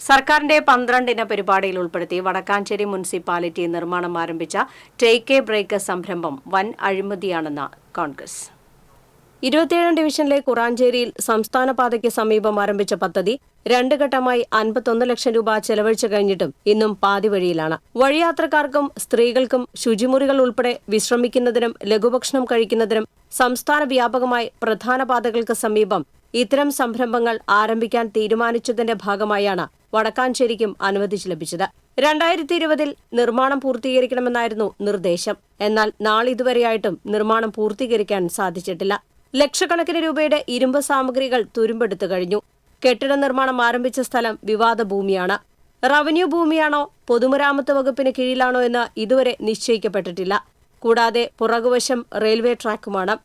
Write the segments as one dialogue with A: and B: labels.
A: സർക്കാരിന്റെ പന്ത്രണ്ടിന പരിപാടിയിൽ ഉൾപ്പെടുത്തി വടക്കാഞ്ചേരി മുനിസിപ്പാലിറ്റി നിർമ്മാണം ആരംഭിച്ച ടേക്ക് എ ബ്രേക്ക് സംരംഭം വൻ അഴിമതിയാണെന്ന് കോൺഗ്രസ്. ഇരുപത്തിയേഴാം ഡിവിഷനിലെ കുറാഞ്ചേരിയിൽ സംസ്ഥാന പാതയ്ക്ക് സമീപം ആരംഭിച്ച പദ്ധതി രണ്ട് ഘട്ടമായി അൻപത്തൊന്ന് ലക്ഷം രൂപ ചെലവഴിച്ചു കഴിഞ്ഞിട്ടും ഇന്നും പാതി വഴിയിലാണ്. വഴിയാത്രക്കാർക്കും സ്ത്രീകൾക്കും ശുചിമുറികൾ ഉൾപ്പെടെ വിശ്രമിക്കുന്നതിനും ലഘുഭക്ഷണം കഴിക്കുന്നതിനും സംസ്ഥാന വ്യാപകമായി പ്രധാന പാതകൾക്ക് സമീപം ഇത്തരം സംരംഭങ്ങൾ ആരംഭിക്കാൻ തീരുമാനിച്ചതിന്റെ ഭാഗമായാണ് വടക്കാഞ്ചേരിക്കും അനുവദിച്ചു ലഭിച്ചത്. രണ്ടായിരത്തി ഇരുപതിൽ നിർമ്മാണം പൂർത്തീകരിക്കണമെന്നായിരുന്നു നിർദ്ദേശം. എന്നാൽ നാളിതുവരെയായിട്ടും നിർമ്മാണം പൂർത്തീകരിക്കാൻ സാധിച്ചിട്ടില്ല. ലക്ഷക്കണക്കിന് രൂപയുടെ ഇരുമ്പ് സാമഗ്രികൾ തുരുമ്പെടുത്തു കഴിഞ്ഞു. കെട്ടിട നിർമ്മാണം ആരംഭിച്ച സ്ഥലം വിവാദ ഭൂമിയാണ്. റവന്യൂ ഭൂമിയാണോ പൊതുമരാമത്ത് വകുപ്പിന് കീഴിലാണോ എന്ന് ഇതുവരെ നിശ്ചയിക്കപ്പെട്ടിട്ടില്ല. കൂടാതെ പുറകുവശം റെയിൽവേ ട്രാക്കുമാണ്.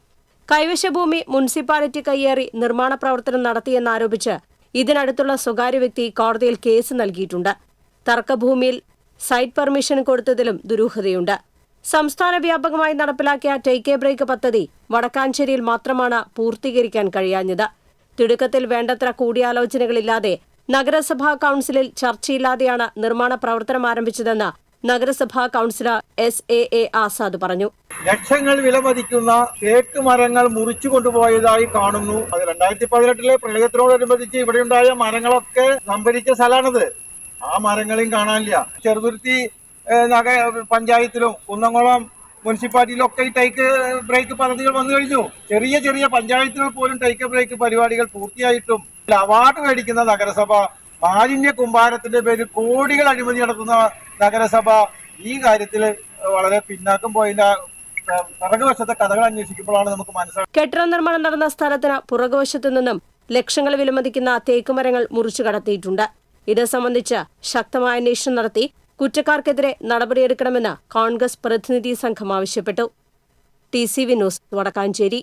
A: കൈവശഭൂമി മുനിസിപ്പാലിറ്റി കയ്യേറി നിർമ്മാണ പ്രവർത്തനം നടത്തിയെന്നാരോപിച്ച് ഇതിനടുത്തുള്ള സ്വകാര്യ വ്യക്തി കോടതിയിൽ കേസ് നൽകിയിട്ടുണ്ട്. തർക്കഭൂമിയിൽ സൈറ്റ് പെർമിഷൻ കൊടുത്തതിലും ദുരൂഹതയുണ്ട്. സംസ്ഥാന വ്യാപകമായി നടപ്പിലാക്കിയ ടേക്ക് എ ബ്രേക്ക് പദ്ധതി വടക്കാഞ്ചേരിയിൽ മാത്രമാണ് പൂർത്തീകരിക്കാൻ കഴിയാഞ്ഞത്. തിടുക്കത്തിൽ വേണ്ടത്ര കൂടിയാലോചനകളില്ലാതെ നഗരസഭാ കൌൺസിലിൽ ചർച്ചയില്ലാതെയാണ് നിർമ്മാണ പ്രവർത്തനം ആരംഭിച്ചതെന്ന് നഗരസഭാ councillor S A A Azad പറഞ്ഞു.
B: ലക്ഷങ്ങൾ വിലമതിക്കുന്ന തേക്ക് മരങ്ങൾ മുറിച്ചു കൊണ്ടുപോയതായി കാണുന്നു. അത് രണ്ടായിരത്തി പതിനെട്ടിലെ പ്രളയത്തിനോടനുബന്ധിച്ച് ഇവിടെയുണ്ടായ മരങ്ങളൊക്കെ സംഭരിച്ച സ്ഥലമാണിത്. ആ മരങ്ങളെയും കാണാനില്ല. ചെറുതുരുത്തി നഗര നഗ പഞ്ചായത്തിലും കുന്നംകുളം മുനിസിപ്പാലിറ്റിയിലും ഒക്കെ ഈ ടൈക്ക് ബ്രേക്ക് പദ്ധതികൾ വന്നു കഴിഞ്ഞു. ചെറിയ ചെറിയ പഞ്ചായത്തുകൾ പോലും ടൈക്ക് ബ്രേക്ക് പരിപാടികൾ പൂർത്തിയായിട്ടും അവാർഡ് മേടിക്കുന്ന നഗരസഭ മാലിന്യ കുമ്പാരത്തിന്റെ പേര് കോടികൾ അഴിമതി നടത്തുന്ന നഗരസഭ ഈ കാര്യത്തിൽ വളരെ പിന്നാക്കം പോയതിന്റെ പുറകുവശത്തെ കഥകൾ അന്വേഷിക്കുമ്പോഴാണ് നമുക്ക് മനസ്സിലാക്കുന്നത്
A: കെട്ടിട നിർമ്മാണം നടന്ന സ്ഥലത്തിന് പുറകുവശത്തു നിന്നും ലക്ഷങ്ങൾ വിലമതിക്കുന്ന തേക്കുമരങ്ങൾ മുറിച്ചു കടത്തിയിട്ടുണ്ട്. ഇത് സംബന്ധിച്ച് ശക്തമായ അന്വേഷണം നടത്തി കുറ്റക്കാർക്കെതിരെ നടപടിയെടുക്കണമെന്ന് കോൺഗ്രസ് പ്രതിനിധി സംഘം ആവശ്യപ്പെട്ടു. T C V news Vadakkanchery.